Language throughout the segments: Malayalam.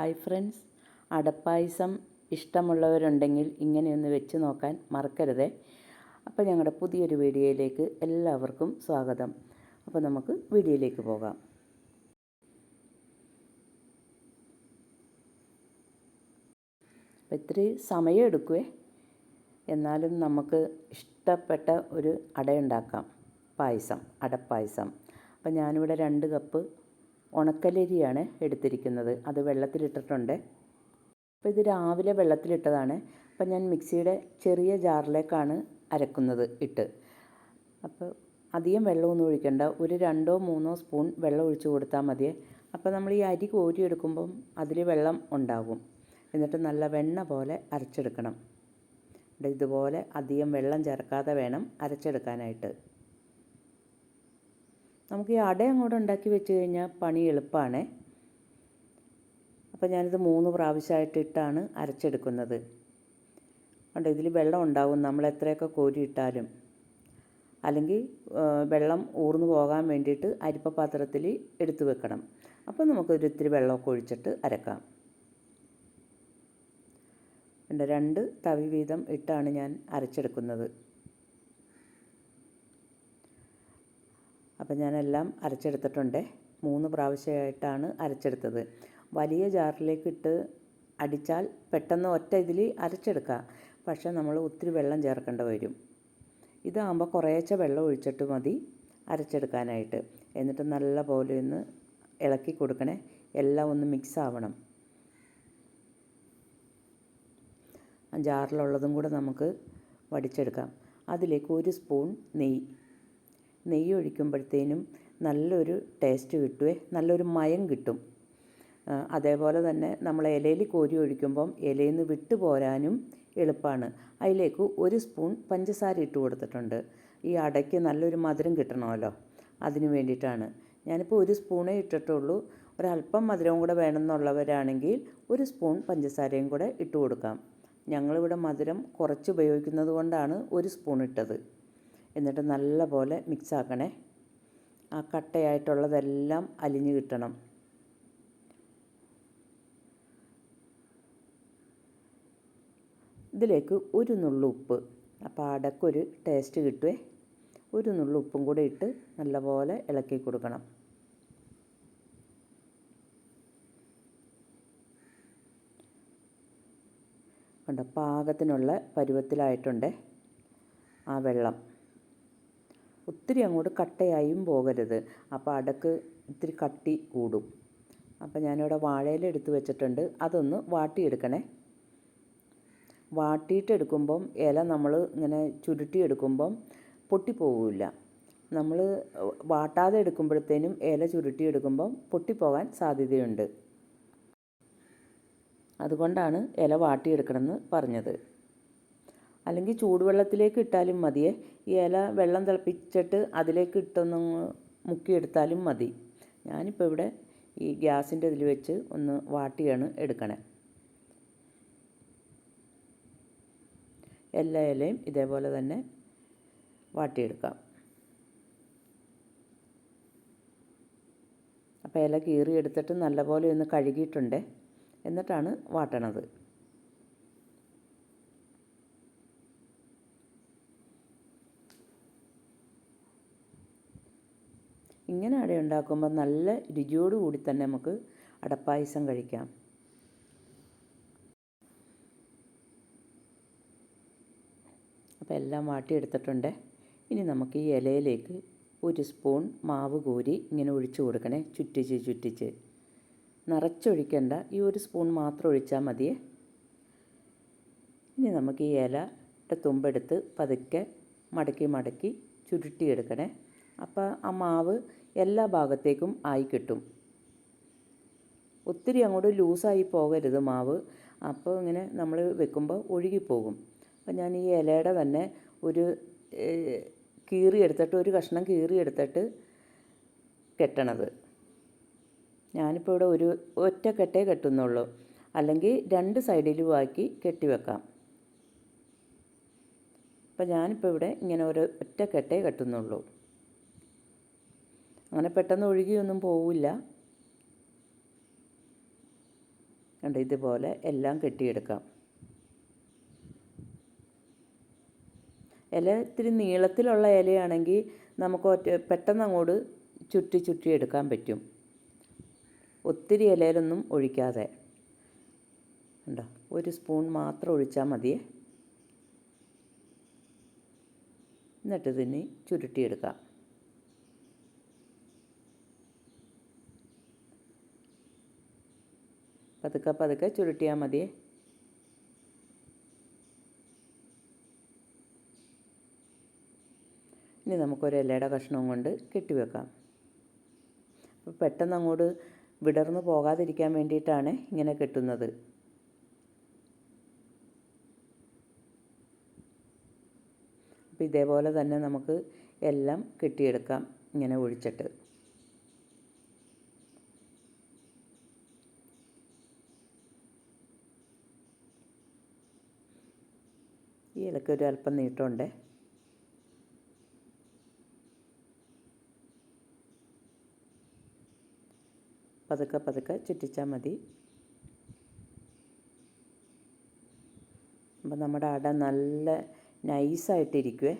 Hi friends. അടപ്പായസം ഇഷ്ടമുള്ളവരുണ്ടെങ്കിൽ ഇങ്ങനെയൊന്ന് വെച്ച് നോക്കാൻ മറക്കരുതേ. അപ്പോൾ ഞങ്ങളുടെ പുതിയൊരു വീഡിയോയിലേക്ക് എല്ലാവർക്കും സ്വാഗതം. അപ്പോൾ നമുക്ക് വീഡിയോയിലേക്ക് പോകാം. അപ്പോൾ ഇത്തിരി സമയം എടുക്കുവേ. എന്നാലും നമുക്ക് ഇഷ്ടപ്പെട്ട ഒരു അടയുണ്ടാക്കാം പായസം അടപ്പായസം. അപ്പോൾ ഞാനിവിടെ രണ്ട് കപ്പ് ഉണക്കലരിയാണ് എടുത്തിരിക്കുന്നത്. അത് വെള്ളത്തിലിട്ടിട്ടുണ്ട്. അപ്പോൾ ഇത് രാവിലെ വെള്ളത്തിലിട്ടതാണ്. അപ്പോൾ ഞാൻ മിക്സിയുടെ ചെറിയ ജാറിലേക്കാണ് അരക്കുന്നത് ഇട്ട്. അപ്പോൾ അധികം വെള്ളമൊന്നും ഒഴിക്കണ്ട. ഒരു രണ്ടോ മൂന്നോ സ്പൂൺ വെള്ളം ഒഴിച്ചു കൊടുത്താൽ മതി. അപ്പോൾ നമ്മൾ ഈ അരി കോരിയെടുക്കുമ്പം അതിൽ വെള്ളം ഉണ്ടാകും. എന്നിട്ട് നല്ല വെണ്ണ പോലെ അരച്ചെടുക്കണം. ഇതുപോലെ അധികം വെള്ളം ചേർക്കാതെ വേണം അരച്ചെടുക്കാനായിട്ട്. നമുക്ക് ഈ അട അങ്ങോട്ട് ഉണ്ടാക്കി വെച്ച് കഴിഞ്ഞാൽ പണി എളുപ്പമാണ് അപ്പോൾ ഞാനിത് മൂന്ന് പ്രാവശ്യമായിട്ട് ഇട്ടാണ് അരച്ചെടുക്കുന്നത്. കണ്ടോ ഇതിൽ വെള്ളം ഉണ്ടാവും. നമ്മൾ എത്രയൊക്കെ കോരിയിട്ടാലും അല്ലെങ്കിൽ വെള്ളം ഊർന്നു പോകാൻ വേണ്ടിയിട്ട് അരിപ്പപാത്രത്തിൽ എടുത്തു വെക്കണം. അപ്പോൾ നമുക്കൊരു ഇത്തിരി വെള്ളമൊക്കെ ഒഴിച്ചിട്ട് അരക്കാം. രണ്ട് തവി വീതം ഇട്ടാണ് ഞാൻ അരച്ചെടുക്കുന്നത്. അപ്പം ഞാനെല്ലാം അരച്ചെടുത്തിട്ടുണ്ട്. മൂന്ന് പ്രാവശ്യമായിട്ടാണ് അരച്ചെടുത്തത്. വലിയ ജാറിലേക്ക് ഇട്ട് അടിച്ചാൽ പെട്ടെന്ന് ഒറ്റ ഇതിൽ അരച്ചെടുക്കാം. പക്ഷേ നമ്മൾ ഒത്തിരി വെള്ളം ചേർക്കേണ്ടി വരും. ഇതാകുമ്പോൾ കുറേശ്ശെ വെള്ളം ഒഴിച്ചിട്ട് മതി അരച്ചെടുക്കാനായിട്ട്. എന്നിട്ട് നല്ല പോലെ ഒന്ന് ഇളക്കി കൊടുക്കണേ. എല്ലാം ഒന്ന് മിക്സ് ആവണം. ജാറിലുള്ളതും കൂടെ നമുക്ക് വടിച്ചെടുക്കാം. അതിലേക്ക് ഒരു സ്പൂൺ നെയ്യ്. നെയ്യ് ഒഴിക്കുമ്പോഴത്തേനും നല്ലൊരു ടേസ്റ്റ് കിട്ടുവേ നല്ലൊരു മയം കിട്ടും. അതേപോലെ തന്നെ നമ്മൾ ഇലയിൽ കോരി ഒഴിക്കുമ്പം ഇലയിൽ നിന്ന് വിട്ടു പോരാനും എളുപ്പമാണ് അതിലേക്ക് ഒരു സ്പൂൺ പഞ്ചസാര ഇട്ട് കൊടുത്തിട്ടുണ്ട്. ഈ അടയ്ക്ക് നല്ലൊരു മധുരം കിട്ടണമല്ലോ. അതിന് വേണ്ടിയിട്ടാണ്. ഞാനിപ്പോൾ ഒരു സ്പൂണേ ഇട്ടിട്ടുള്ളൂ. ഒരല്പം മധുരവും കൂടെ വേണമെന്നുള്ളവരാണെങ്കിൽ ഒരു സ്പൂൺ പഞ്ചസാരയും കൂടെ ഇട്ട് കൊടുക്കാം. ഞങ്ങളിവിടെ മധുരം കുറച്ച് ഉപയോഗിക്കുന്നത് കൊണ്ടാണ് ഒരു സ്പൂൺ ഇട്ടത്. എന്നിട്ട് നല്ല പോലെ മിക്സ് ആക്കണേ ആ കട്ടയായിട്ടുള്ളതെല്ലാം അലിഞ്ഞു കിട്ടണം. ഇതിലേക്ക് ഒരു നുള്ളു ഉപ്പ്. അപ്പോൾ അടക്കൊരു ടേസ്റ്റ് കിട്ടുവേ. ഒരു നുള്ളു ഉപ്പും കൂടെ ഇട്ട് നല്ലപോലെ ഇളക്കി കൊടുക്കണം. കണ്ട? പാകത്തിനുള്ള പരുവത്തിലായിട്ടുണ്ട് ആ വെള്ളം. ഒത്തിരി അങ്ങോട്ട് കട്ടയായും പോകരുത്. അപ്പോൾ അടക്ക് ഇത്തിരി കട്ടി കൂടും. അപ്പോൾ ഞാനിവിടെ വാഴയില എടുത്ത് വെച്ചിട്ടുണ്ട്. അതൊന്ന് വാട്ടിയെടുക്കണേ. വാട്ടിയിട്ടെടുക്കുമ്പം ഇല നമ്മൾ ഇങ്ങനെ ചുരുട്ടിയെടുക്കുമ്പം പൊട്ടിപ്പോവില്ല. നമ്മൾ വാട്ടാതെ എടുക്കുമ്പോഴത്തേനും ഇല ചുരുട്ടിയെടുക്കുമ്പം പൊട്ടിപ്പോകാൻ സാധ്യതയുണ്ട്. അതുകൊണ്ടാണ് ഇല വാട്ടിയെടുക്കണമെന്ന് പറഞ്ഞത്. അല്ലെങ്കിൽ ചൂടുവെള്ളത്തിലേക്ക് ഇട്ടാലും മതിയേ ഈ ഇല വെള്ളം തിളപ്പിച്ചിട്ട് അതിലേക്ക് ഇട്ടൊന്ന് മുക്കിയെടുത്താലും മതി. ഞാനിപ്പോൾ ഇവിടെ ഈ ഗ്യാസിന്റെ ഇതിൽ വെച്ച് ഒന്ന് വാട്ടിയാണ് എടുക്കണേ. എല്ലാ ഇലയും ഇതേപോലെ തന്നെ വാട്ടിയെടുക്കാം. അപ്പോൾ ഇല കീറിയെടുത്തിട്ട് നല്ലപോലെ ഒന്ന് കഴുകിയിട്ടുണ്ട്. എന്നിട്ടാണ് വാട്ടണത്. ഇങ്ങനെ അട ഉണ്ടാക്കുമ്പോൾ നല്ല രുചിയോടുകൂടി തന്നെ നമുക്ക് അടപ്പായസം കഴിക്കാം. അപ്പോൾ എല്ലാം വാട്ടിയെടുത്തിട്ടുണ്ട്. ഇനി നമുക്ക് ഈ ഇലയിലേക്ക് ഒരു സ്പൂൺ മാവ് കോരി ഇങ്ങനെ ഒഴിച്ചു കൊടുക്കണേ. ചുറ്റിച്ച് ചുറ്റിച്ച്. നിറച്ചൊഴിക്കേണ്ട. ഈ ഒരു സ്പൂൺ മാത്രം ഒഴിച്ചാൽ മതിയേ. ഇനി നമുക്ക് ഈ ഇലയുടെ തുമ്പെടുത്ത് പതുക്കെ മടക്കി മടക്കി ചുരുട്ടിയെടുക്കണേ. അപ്പോൾ ആ മാവ് എല്ലാ ഭാഗത്തേക്കും ആയി കിട്ടും. ഒത്തിരി അങ്ങോട്ട് ലൂസായി പോകരുത് മാവ്. അപ്പോൾ ഇങ്ങനെ നമ്മൾ വെക്കുമ്പോൾ ഒഴുകിപ്പോകും. അപ്പം ഞാൻ ഈ ഇലയുടെ തന്നെ ഒരു കീറി എടുത്തിട്ട് ഒരു കഷ്ണം കീറി എടുത്തിട്ട് കെട്ടണത്. ഞാനിപ്പോൾ ഇവിടെ ഒരു ഒറ്റ കെട്ടേ കെട്ടുന്നുള്ളൂ. അല്ലെങ്കിൽ രണ്ട് സൈഡിലും ആക്കി കെട്ടിവെക്കാം അപ്പോൾ ഞാനിപ്പോൾ ഇവിടെ ഇങ്ങനെ ഒരു ഒറ്റ കെട്ടേ കെട്ടുന്നുള്ളൂ. അങ്ങനെ പെട്ടെന്ന് ഒഴുകിയൊന്നും പോവില്ല. കണ്ട് ഇതുപോലെ എല്ലാം കെട്ടിയെടുക്കാം. ഇല ഇത്തിരി നീളത്തിലുള്ള ഇലയാണെങ്കിൽ നമുക്ക് ഒറ്റ പെട്ടെന്ന് അങ്ങോട്ട് ചുറ്റി ചുറ്റി എടുക്കാൻ പറ്റും. ഒത്തിരി ഇലയിലൊന്നും ഒഴിക്കാതെ. ഉണ്ടോ ഒരു സ്പൂൺ മാത്രം ഒഴിച്ചാൽ മതിയേ. എന്നിട്ട് ഇതിന് ചുരുട്ടിയെടുക്കാം. പതുക്കെ പതുക്കെ ചുരുട്ടിയാൽ മതിയേ. ഇനി നമുക്കൊരു ഇലയുടെ കഷ്ണവും കൊണ്ട് കെട്ടിവെക്കാം അപ്പോൾ പെട്ടെന്ന് അങ്ങോട്ട് വിടർന്നു പോകാതിരിക്കാൻ വേണ്ടിയിട്ടാണ് ഇങ്ങനെ കെട്ടുന്നത്. അപ്പോൾ ഇതേപോലെ തന്നെ നമുക്ക് എല്ലാം കെട്ടിയെടുക്കാം ഇങ്ങനെ ഒഴിച്ചിട്ട്. ഈ ഇലക്ക് ഒരു അല്പം നീട്ടമുണ്ട് പതുക്കെ പതുക്കെ ചുറ്റിച്ചാൽ മതി. അപ്പം നമ്മുടെ അട നല്ല നൈസായിട്ടിരിക്കുവേ.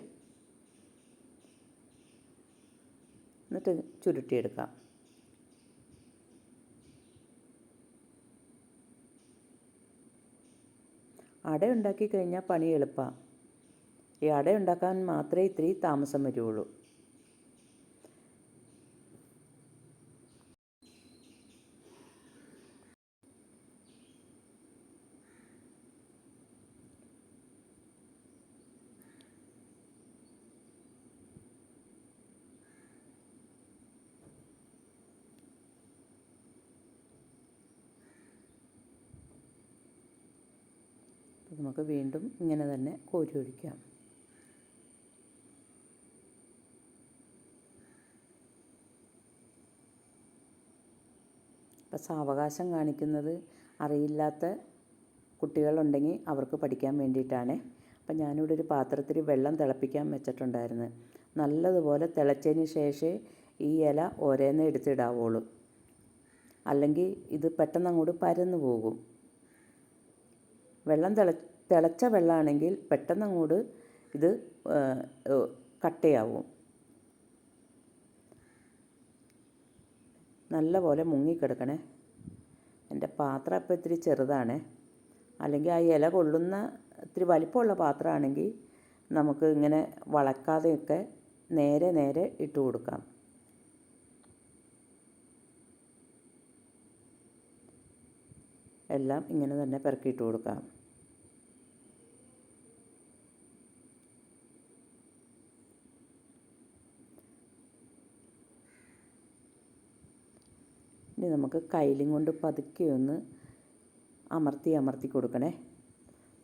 എന്നിട്ട് ചുരുട്ടിയെടുക്കാം. അട ഉണ്ടാക്കി കഴിഞ്ഞാൽ പണി എളുപ്പമാണ് ഈ അട ഉണ്ടാക്കാൻ മാത്രമേ ഇത്തിരി താമസം വരുള്ളൂ. നമുക്ക് വീണ്ടും ഇങ്ങനെ തന്നെ കോരി ഒഴിക്കാം. അപ്പോൾ സാവകാശം കാണിക്കുന്നത് അറിയില്ലാത്ത കുട്ടികളുണ്ടെങ്കിൽ അവർക്ക് പഠിക്കാൻ വേണ്ടിയിട്ടാണ്. അപ്പം ഞാനിവിടെ ഒരു പാത്രത്തിൽ വെള്ളം തിളപ്പിക്കാൻ വെച്ചിട്ടുണ്ടായിരുന്നു. നല്ലതുപോലെ തിളച്ചതിന് ശേഷമേ ഈ ഇല ഒരേന്ന് എടുത്തിടാവുള്ളൂ. അല്ലെങ്കിൽ ഇത് പെട്ടെന്ന് അങ്ങോട്ട് പരന്നു പോകും. വെള്ളം തിള തിളച്ച വെള്ളമാണെങ്കിൽ പെട്ടെന്ന് അങ്ങോട്ട് ഇത് കട്ടയാവും. നല്ല പോലെ മുങ്ങിക്കിടക്കണേ. എന്റെ പാത്രം ഇപ്പോൾ ഇത്തിരി ചെറുതാണ്. അല്ലെങ്കിൽ ആ ഇല കൊള്ളുന്ന ഇത്തിരി വലിപ്പമുള്ള പാത്രമാണെങ്കിൽ നമുക്ക് ഇങ്ങനെ വളക്കാതെയൊക്കെ നേരെ നേരെ ഇട്ട് കൊടുക്കാം. എല്ലാം ഇങ്ങനെ തന്നെ പെറുക്കിയിട്ട് കൊടുക്കാം. ഇനി നമുക്ക് കയ്യിലും കൊണ്ട് പതുക്കെ ഒന്ന് അമർത്തി അമർത്തി കൊടുക്കണേ.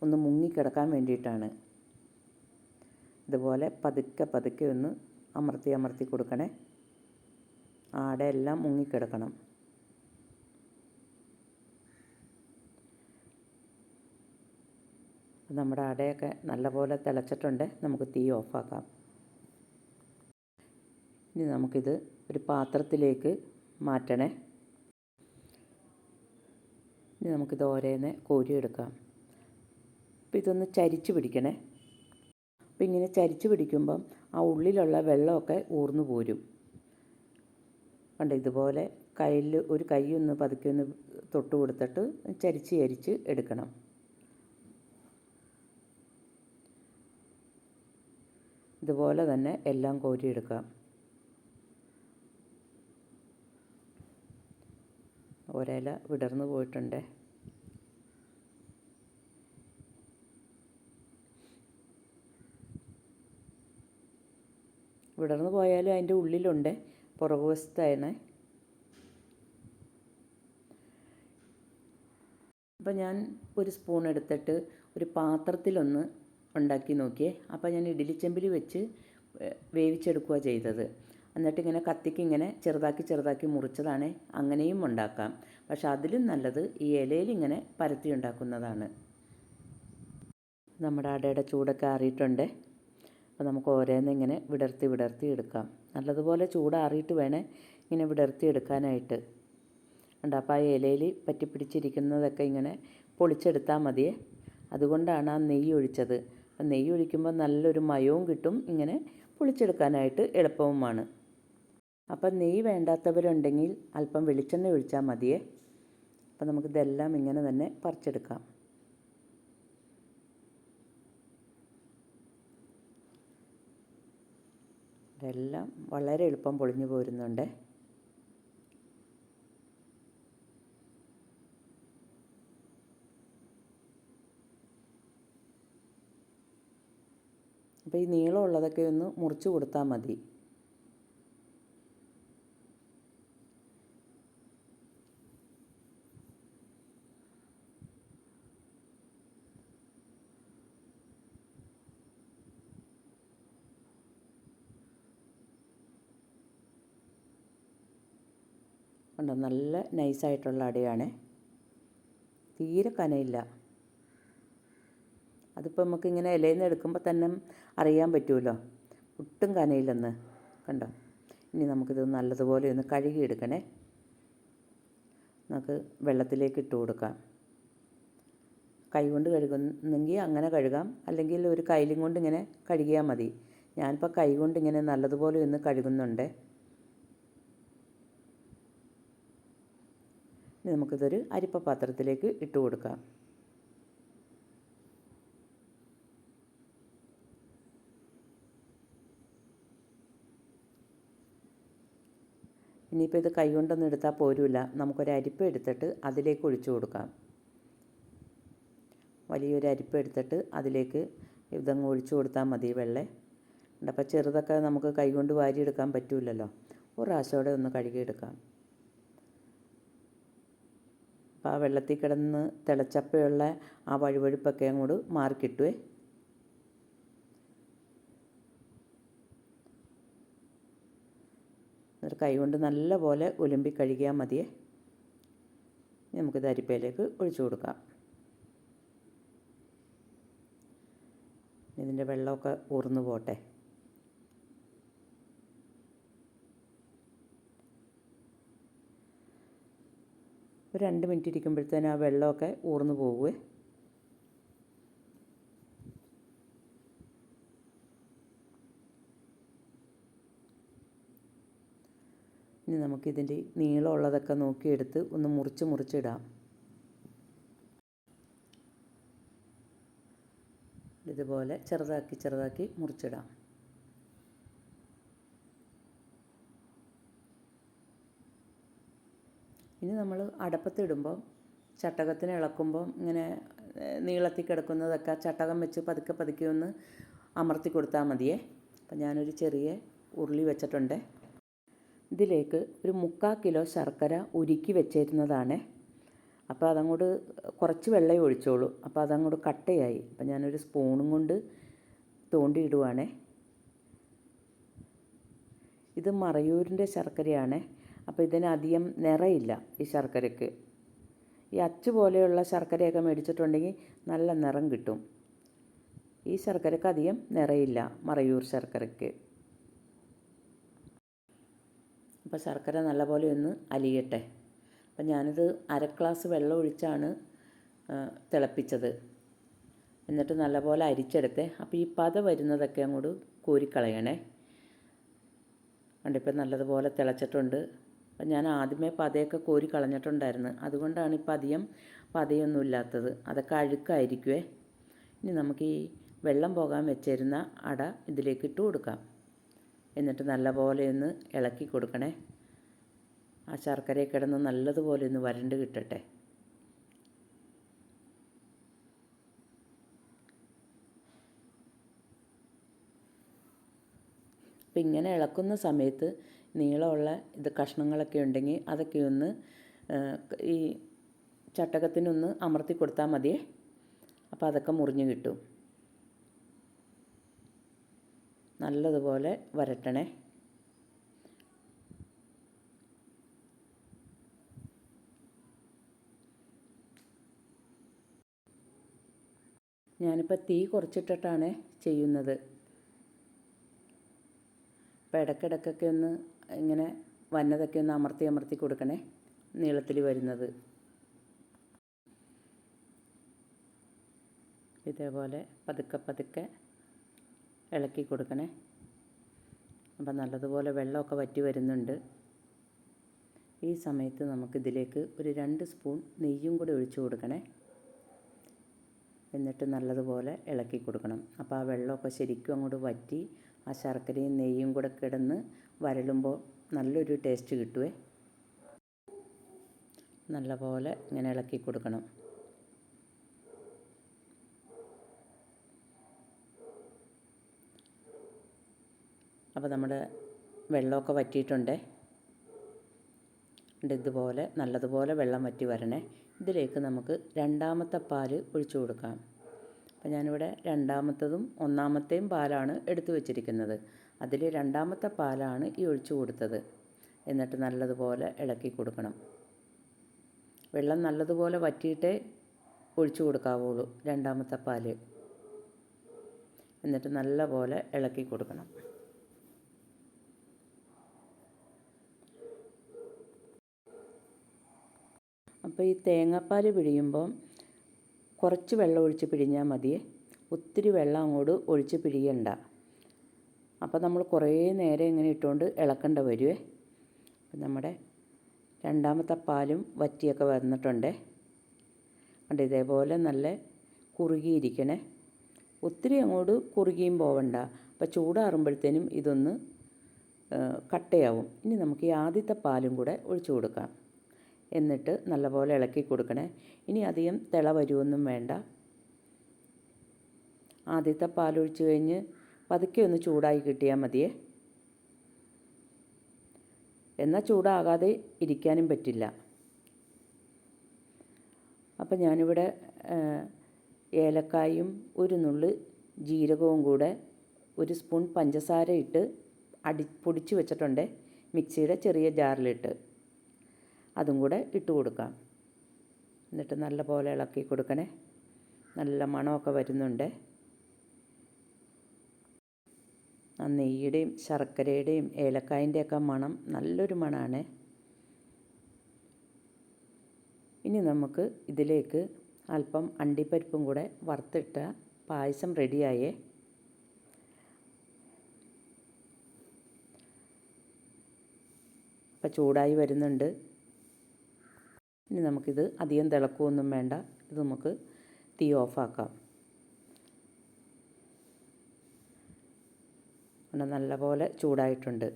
ഒന്ന് മുങ്ങിക്കിടക്കാൻ വേണ്ടിയിട്ടാണ്. ഇതുപോലെ പതുക്കെ പതുക്കെ ഒന്ന് അമർത്തി അമർത്തി കൊടുക്കണേ. ആടെ എല്ലാം മുങ്ങിക്കിടക്കണം. നമ്മുടെ അടയൊക്കെ നല്ലപോലെ തിളച്ചിട്ടുണ്ട്. നമുക്ക് തീ ഓഫാക്കാം. ഇനി നമുക്കിത് ഒരു പാത്രത്തിലേക്ക് മാറ്റണേ. ഇനി നമുക്കിത് ഓരോന്ന് കോരിയെടുക്കാം. അപ്പോൾ ഇതൊന്ന് ചരിച്ച് പിടിക്കണേ. അപ്പോൾ ഇങ്ങനെ ചരിച്ച് പിടിക്കുമ്പം ആ ഉള്ളിലുള്ള വെള്ളമൊക്കെ ഊർന്നു പോരും. കണ്ട് ഇതുപോലെ കയ്യിൽ ഒരു കൈ ഒന്ന് പതുക്കെ ഒന്ന് തൊട്ട് കൊടുത്തിട്ട് ചരിച്ച് ചരിച്ച് എടുക്കണം. ഇതുപോലെ തന്നെ എല്ലാം കോരിയെടുക്കാം. ഒരില വിടർന്നു പോയിട്ടുണ്ട്. വിടർന്നു പോയാലും അതിന്റെ ഉള്ളിലുണ്ട്. പുറകുവശത്താണ് അപ്പോൾ ഞാൻ ഒരു സ്പൂൺ എടുത്തിട്ട് ഒരു പാത്രത്തിലൊന്ന് ഉണ്ടാക്കി നോക്കിയേ. അപ്പോൾ ഞാൻ ഇഡ്ഡലിച്ചെമ്പിൽ വെച്ച് വേവിച്ചെടുക്കുക ചെയ്തത്. എന്നിട്ട് ഇങ്ങനെ കത്തിക്ക് ഇങ്ങനെ ചെറുതാക്കി ചെറുതാക്കി മുറിച്ചതാണ്. അങ്ങനെയും ഉണ്ടാക്കാം. പക്ഷെ അതിലും നല്ലത് ഈ ഇലയിൽ ഇങ്ങനെ പരത്തി ഉണ്ടാക്കുന്നതാണ്. നമ്മുടെ അടയുടെ ചൂടൊക്കെ ആറിയിട്ടുണ്ട്. അപ്പോൾ നമുക്ക് ഓരോന്ന് ഇങ്ങനെ വിടർത്തി വിടർത്തി എടുക്കാം. നല്ലതുപോലെ ചൂടാറിയിട്ട് വേണേ ഇങ്ങനെ വിടർത്തി എടുക്കാനായിട്ട്. ഉണ്ട് അപ്പോൾ ആ ഇലയിൽ പറ്റിപ്പിടിച്ചിരിക്കുന്നതൊക്കെ ഇങ്ങനെ പൊളിച്ചെടുത്താൽ മതിയേ. അതുകൊണ്ടാണ് ആ നെയ്യ് ഒഴിച്ചത്. അപ്പം നെയ്യ് ഒഴിക്കുമ്പോൾ നല്ലൊരു മയവും കിട്ടും. ഇങ്ങനെ പൊളിച്ചെടുക്കാനായിട്ട് എളുപ്പവുമാണ്. അപ്പം നെയ്യ് വേണ്ടാത്തവരുണ്ടെങ്കിൽ അല്പം വെളിച്ചെണ്ണ ഒഴിച്ചാൽ മതിയേ. അപ്പം നമുക്കിതെല്ലാം ഇങ്ങനെ തന്നെ പറിച്ചെടുക്കാം. ഇതെല്ലാം വളരെ എളുപ്പം പൊളിഞ്ഞു പോരുന്നുണ്ട്. അപ്പോൾ ഈ നീളമുള്ളതൊക്കെ ഒന്ന് മുറിച്ച് കൊടുത്താൽ മതി. കണ്ടോ? നല്ല നൈസായിട്ടുള്ള അടയാണ്. തീരെ കനയില്ല. അതിപ്പോൾ നമുക്കിങ്ങനെ ഇലയിൽ നിന്ന് എടുക്കുമ്പോൾ തന്നെ അറിയാൻ പറ്റുമല്ലോ ഒട്ടും കനയില്ലെന്ന്. കണ്ടോ? ഇനി നമുക്കിത് നല്ലതുപോലെ ഒന്ന് കഴുകി എടുക്കണേ നമുക്ക് വെള്ളത്തിലേക്ക് ഇട്ട് കൊടുക്കാം. കൈ കൊണ്ട് കഴുകുന്നെങ്കിൽ അങ്ങനെ കഴുകാം. അല്ലെങ്കിൽ ഒരു കൈലും കൊണ്ട് ഇങ്ങനെ കഴുകിയാൽ മതി. ഞാനിപ്പോൾ കൈ കൊണ്ട് ഇങ്ങനെ നല്ലതുപോലെ ഒന്ന് കഴുകുന്നുണ്ട്. നമുക്കിതൊരു അരിപ്പ പാത്രത്തിലേക്ക് ഇട്ട് കൊടുക്കാം. ഇനിയിപ്പോൾ ഇത് കൈ കൊണ്ടൊന്നും എടുത്താൽ പോരില്ല നമുക്കൊരു അരിപ്പ് എടുത്തിട്ട് അതിലേക്ക് ഒഴിച്ചു കൊടുക്കാം. വലിയൊരു അരിപ്പ് എടുത്തിട്ട് അതിലേക്ക് ഇതങ്ങ് ഒഴിച്ചു കൊടുത്താൽ മതി വെള്ളേ. അപ്പോൾ ചെറുതൊക്കെ നമുക്ക് കൈകൊണ്ട് വാരിയെടുക്കാൻ പറ്റില്ലല്ലോ ഒരു പ്രാവശ്യമോടെ ഒന്ന് കഴുകിയെടുക്കാം അപ്പോൾ ആ വെള്ളത്തിൽ കിടന്ന് തിളച്ചപ്പോഴുള്ള ആ വഴുവഴുപ്പൊക്കെ അങ്ങോട്ട് മാറിക്കിട്ടുവേ. എന്നിട്ട് കൈ കൊണ്ട് നല്ല പോലെ ഉലുമ്പി കഴുകിയാൽ മതിയേ. നമുക്കിത് അരിപ്പയിലേക്ക് ഒഴിച്ചു കൊടുക്കാം. ഇതിന്റെ വെള്ളമൊക്കെ ഊർന്നു പോട്ടെ. ഒരു രണ്ട് മിനിറ്റ് ഇരിക്കുമ്പോഴത്തേനും ആ വെള്ളമൊക്കെ ഊർന്നു പോകുവേ ഇനി നമുക്കിതിന്റെ നീളമുള്ളതൊക്കെ നോക്കിയെടുത്ത് ഒന്ന് മുറിച്ച് മുറിച്ചിടാം. ഇതുപോലെ ചെറുതാക്കി ചെറുതാക്കി മുറിച്ചിടാം. ഇനി നമ്മൾ അടപ്പത്തിടുമ്പോൾ ചട്ടകത്തിന് ഇളക്കുമ്പോൾ ഇങ്ങനെ നീളത്തിൽ കിടക്കുന്നതൊക്കെ ചട്ടകം വെച്ച് പതുക്കെ പതുക്കെ ഒന്ന് അമർത്തി കൊടുത്താൽ മതിയേ. അപ്പം ഞാനൊരു ചെറിയ ഉരുളി വെച്ചിട്ടുണ്ട്. ഇതിലേക്ക് ഒരു മുക്കാൽ കിലോ ശർക്കര ഉരുക്കി വെച്ചിരുന്നതാണ് അപ്പോൾ അതങ്ങോട്ട് കുറച്ച് വെള്ളമേ ഒഴിച്ചോളൂ. അപ്പോൾ അതങ്ങോട്ട് കട്ടയായി. അപ്പോൾ ഞാനൊരു സ്പൂണും കൊണ്ട് തോണ്ടിയിടുവാണേ. ഇത് മറയൂരിന്റെ ശർക്കരയാണ്. അപ്പോൾ ഇതിനധികം നിറയില്ല ഈ ശർക്കരയ്ക്ക്. ഈ അച്ച് പോലെയുള്ള ശർക്കരയൊക്കെ മേടിച്ചിട്ടുണ്ടെങ്കിൽ നല്ല നിറം കിട്ടും. ഈ ശർക്കരയ്ക്ക് അധികം നിറയില്ല മറയൂർ ശർക്കരയ്ക്ക്. അപ്പോൾ ശർക്കര നല്ലപോലെ ഒന്ന് അലിയട്ടെ. അപ്പം ഞാനിത് അര ഗ്ലാസ് വെള്ളം ഒഴിച്ചാണ് തിളപ്പിച്ചത്. എന്നിട്ട് നല്ലപോലെ അരിച്ചെടുത്തേ. അപ്പോൾ ഈ പത വരുന്നതൊക്കെ അങ്ങോട്ട് കോരിക്കളയണേ. കണ്ടിപ്പോൾ നല്ലതുപോലെ തിളച്ചിട്ടുണ്ട്. അപ്പം ഞാൻ ആദ്യമേ പതയൊക്കെ കോരി കളഞ്ഞിട്ടുണ്ടായിരുന്നു അതുകൊണ്ടാണ് ഇപ്പം അധികം പതയൊന്നും ഇല്ലാത്തത്. അതൊക്കെ അഴുക്കായിരിക്കുവേ. ഇനി നമുക്ക് ഈ വെള്ളം പോകാൻ വെച്ചിരുന്ന അട ഇതിലേക്ക് ഇട്ട് കൊടുക്കാം. എന്നിട്ട് നല്ലപോലെ ഒന്ന് ഇളക്കി കൊടുക്കണേ. ആ ശർക്കര കിടന്ന് നല്ലതുപോലെ ഒന്ന് വരണ്ട് കിട്ടട്ടെ. അപ്പം ഇങ്ങനെ ഇളക്കുന്ന സമയത്ത് നീളമുള്ള ഇത് കഷ്ണങ്ങളൊക്കെ ഉണ്ടെങ്കിൽ അതൊക്കെ ഒന്ന് ഈ ചട്ടകത്തിനൊന്ന് അമർത്തി കൊടുത്താൽ മതിയേ. അപ്പോൾ അതൊക്കെ മുറിഞ്ഞ് കിട്ടും. നല്ലതുപോലെ വരട്ടണേ. ഞാനിപ്പോൾ തീ കുറച്ചിട്ടിട്ടാണ് ചെയ്യുന്നത്. അപ്പോൾ ഇടയ്ക്കിടയ്ക്കൊക്കെ ഒന്ന് ഇങ്ങനെ വന്നതൊക്കെ ഒന്ന് അമർത്തി അമർത്തി കൊടുക്കണേ നീളത്തിൽ വരുന്നത്. ഇതേപോലെ പതുക്കെ പതുക്കെ ഇളക്കി കൊടുക്കണേ. അപ്പം നല്ലതുപോലെ വെള്ളമൊക്കെ വറ്റി വരുന്നുണ്ട്. ഈ സമയത്ത് നമുക്കിതിലേക്ക് ഒരു രണ്ട് സ്പൂൺ നെയ്യും കൂടി ഒഴിച്ചു കൊടുക്കണേ. എന്നിട്ട് നല്ലതുപോലെ ഇളക്കി കൊടുക്കണം. അപ്പോൾ ആ വെള്ളമൊക്കെ ശരിക്കും അങ്ങോട്ട് വറ്റി ആ ശർക്കരയും നെയ്യും കൂടെ കിടന്ന് വരളുമ്പോൾ നല്ലൊരു ടേസ്റ്റ് കിട്ടുവേ. നല്ലപോലെ ഇങ്ങനെ ഇളക്കി കൊടുക്കണം. അപ്പോൾ നമ്മൾ വെള്ളമൊക്കെ വറ്റിയിട്ടുണ്ടേ. ഇതുപോലെ നല്ലതുപോലെ വെള്ളം വറ്റി വരണേ. ഇതിലേക്ക് നമുക്ക് രണ്ടാമത്തെ പാൽ ഒഴിച്ചു കൊടുക്കാം. അപ്പോൾ ഞാനിവിടെ രണ്ടാമത്തതും ഒന്നാമത്തെയും പാലാണ് എടുത്തു വച്ചിരിക്കുന്നത്. അതിൽ രണ്ടാമത്തെ പാലാണ് ഈ ഒഴിച്ചു കൊടുത്തത്. എന്നിട്ട് നല്ലതുപോലെ ഇളക്കി കൊടുക്കണം. വെള്ളം നല്ലതുപോലെ വറ്റിയിട്ടേ ഒഴിച്ചു കൊടുക്കാവുള്ളൂ രണ്ടാമത്തെ പാൽ. എന്നിട്ട് നല്ലപോലെ ഇളക്കി കൊടുക്കണം. അപ്പോൾ ഈ തേങ്ങാപ്പാൽ പിഴിയുമ്പം കുറച്ച് വെള്ളം ഒഴിച്ച് പിഴിഞ്ഞാൽ മതി. ഒത്തിരി വെള്ളം അങ്ങോട്ട് ഒഴിച്ച് പിഴിയണ്ട. അപ്പോൾ നമ്മൾ കുറേ നേരം ഇങ്ങനെ ഇട്ടുകൊണ്ട് ഇളക്കേണ്ട വരുവേ. അപ്പം നമ്മുടെ രണ്ടാമത്തെ പാലും വറ്റിയൊക്കെ വന്നിട്ടുണ്ട്. കണ്ട് ഇതേപോലെ നല്ല കുറുകിയിരിക്കണേ. ഒത്തിരി അങ്ങോട്ട് കുറുകിയും പോവണ്ട. അപ്പോൾ ചൂടാറുമ്പോഴത്തേനും ഇതൊന്ന് കട്ടയാവും. ഇനി നമുക്ക് ഈ ആദ്യത്തെ പാലും കൂടെ ഒഴിച്ചു കൊടുക്കാം. എന്നിട്ട് നല്ലപോലെ ഇളക്കി കൊടുക്കണേ. ഇനി അധികം തിള വരുമൊന്നും വേണ്ട. ആദ്യത്തെ പാലൊഴിച്ച് കഴിഞ്ഞ് പതുക്കെ ഒന്ന് ചൂടായി കിട്ടിയാൽ മതിയേ. എന്നാൽ ചൂടാകാതെ ഇരിക്കാനും പറ്റില്ല. അപ്പം ഞാനിവിടെ ഏലക്കായും ഒരു നുള്ള് ജീരകവും കൂടെ ഒരു സ്പൂൺ പഞ്ചസാര ഇട്ട് അടി പൊടിച്ച് വെച്ചിട്ടുണ്ട്. മിക്സിയുടെ ചെറിയ ജാറിലിട്ട്. അതും കൂടെ ഇട്ട് കൊടുക്കാം. എന്നിട്ട് നല്ല പോലെ ഇളക്കി കൊടുക്കണേ. നല്ല മണമൊക്കെ വരുന്നുണ്ട്. ആ നെയ്യുടെയും ശർക്കരയുടെയും ഏലക്കായന്റെയൊക്കെ മണം നല്ലൊരു മണമാണ് ഇനി നമുക്ക് ഇതിലേക്ക് അല്പം അണ്ടിപ്പരിപ്പും കൂടെ വറുത്തിട്ട പായസം റെഡിയായേ. അപ്പം ചൂടായി വരുന്നുണ്ട്. ഇനി നമുക്കിത് അധികം തിളക്കുകയൊന്നും വേണ്ട. ഇത് നമുക്ക് തീ ഓഫാക്കാം. നല്ല നല്ലപോലെ ചൂടായിട്ടുണ്ട്.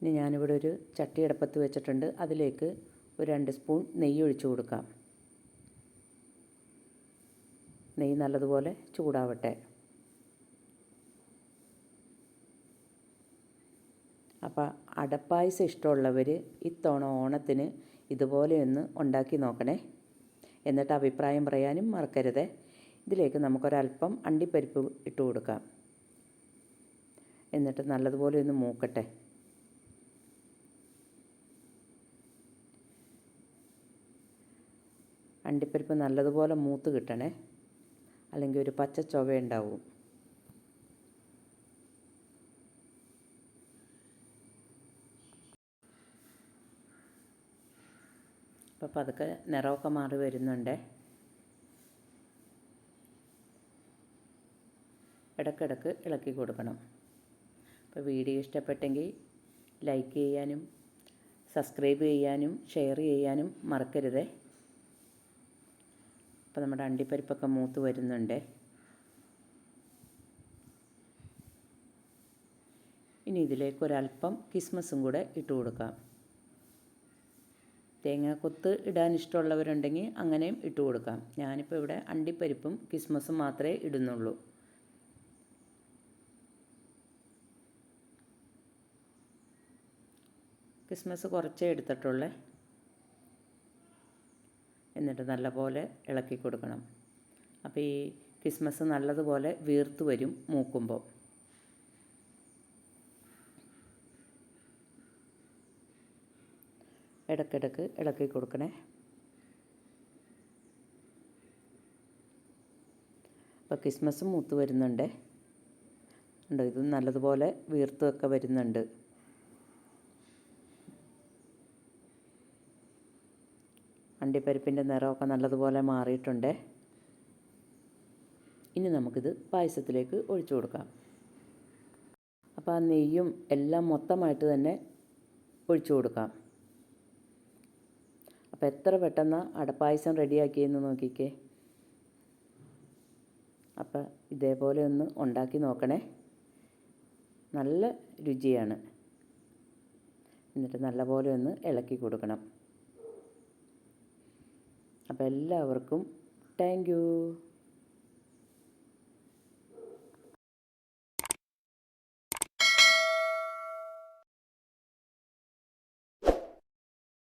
ഇനി ഞാനിവിടെ ഒരു ചട്ടി അടപ്പത്ത് വെച്ചിട്ടുണ്ട്. അതിലേക്ക് ഒരു രണ്ട് സ്പൂൺ നെയ്യ് ഒഴിച്ചു കൊടുക്കാം. നെയ്യ് നല്ലതുപോലെ ചൂടാവട്ടെ. അപ്പോൾ അടപ്പായസം ഇഷ്ടമുള്ളവർ ഇത്തവണ ഓണത്തിന് ഇതുപോലെയൊന്ന് ഉണ്ടാക്കി നോക്കണേ. എന്നിട്ട് അഭിപ്രായം പറയാനും മറക്കരുതേ. ഇതിലേക്ക് നമുക്കൊരല്പം അണ്ടിപ്പരിപ്പ് ഇട്ട് കൊടുക്കാം. എന്നിട്ട് നല്ലതുപോലെ ഒന്ന് മൂക്കട്ടെ. അണ്ടിപ്പരിപ്പ് നല്ലതുപോലെ മൂത്ത് കിട്ടണേ. അല്ലെങ്കിൽ ഒരു പച്ച ചൊവ ഉണ്ടാവും. അപ്പോൾ പതുക്കെ നിറമൊക്കെ മാറി വരുന്നുണ്ട്. ഇടക്കിടക്ക് ഇളക്കി കൊടുക്കണം. അപ്പോൾ വീഡിയോ ഇഷ്ടപ്പെട്ടെങ്കിൽ ലൈക്ക് ചെയ്യാനും സബ്സ്ക്രൈബ് ചെയ്യാനും ഷെയർ ചെയ്യാനും മറക്കരുത്. അപ്പോൾ നമ്മുടെ അണ്ടിപ്പരിപ്പൊക്കെ മൂത്ത് വരുന്നുണ്ട്. ഇനി ഇതിലേക്ക് ഒരല്പം കിസ്മസും കൂടെ ഇട്ട് കൊടുക്കാം. തേങ്ങാക്കൊത്ത് ഇടാൻ ഇഷ്ടമുള്ളവരുണ്ടെങ്കിൽ അങ്ങനെയും ഇട്ട് കൊടുക്കാം. ഞാനിപ്പോൾ ഇവിടെ അണ്ടിപ്പരിപ്പും കിസ്മസും മാത്രമേ ഇടുന്നുള്ളൂ. കിസ്മസ് കുറച്ചേ എടുത്തിട്ടുള്ളേ. എന്നിട്ട് നല്ലപോലെ ഇളക്കി കൊടുക്കണം. അപ്പോൾ ഈ കിസ്മസ് നല്ലതുപോലെ വീർത്ത് വരും മൂക്കുമ്പോൾ. ഇടക്കിടക്ക് ഇളക്കി കൊടുക്കണേ. അപ്പോൾ കിസ്മസ് മൂത്ത് വരുന്നുണ്ട്. ഉണ്ടോ ഇത് നല്ലതുപോലെ വീർത്തുമൊക്കെ വരുന്നുണ്ട്. അണ്ടിപ്പരിപ്പിന്റെ നിറമൊക്കെ നല്ലതുപോലെ മാറിയിട്ടുണ്ട്. ഇനി നമുക്കിത് പായസത്തിലേക്ക് ഒഴിച്ചു കൊടുക്കാം. അപ്പോൾ ആ നെയ്യും എല്ലാം മൊത്തമായിട്ട് തന്നെ ഒഴിച്ചു കൊടുക്കാം. അപ്പോൾ എത്ര പെട്ടെന്ന് അടപ്പായസം റെഡിയാക്കിയെന്ന് നോക്കിക്കേ. അപ്പോൾ ഇതേപോലെ ഒന്ന് ഉണ്ടാക്കി നോക്കണേ. നല്ല രുചിയാണ്. എന്നിട്ട് നല്ലപോലെ ഒന്ന് ഇളക്കി കൊടുക്കണം. അപ്പോൾ എല്ലാവർക്കും താങ്ക്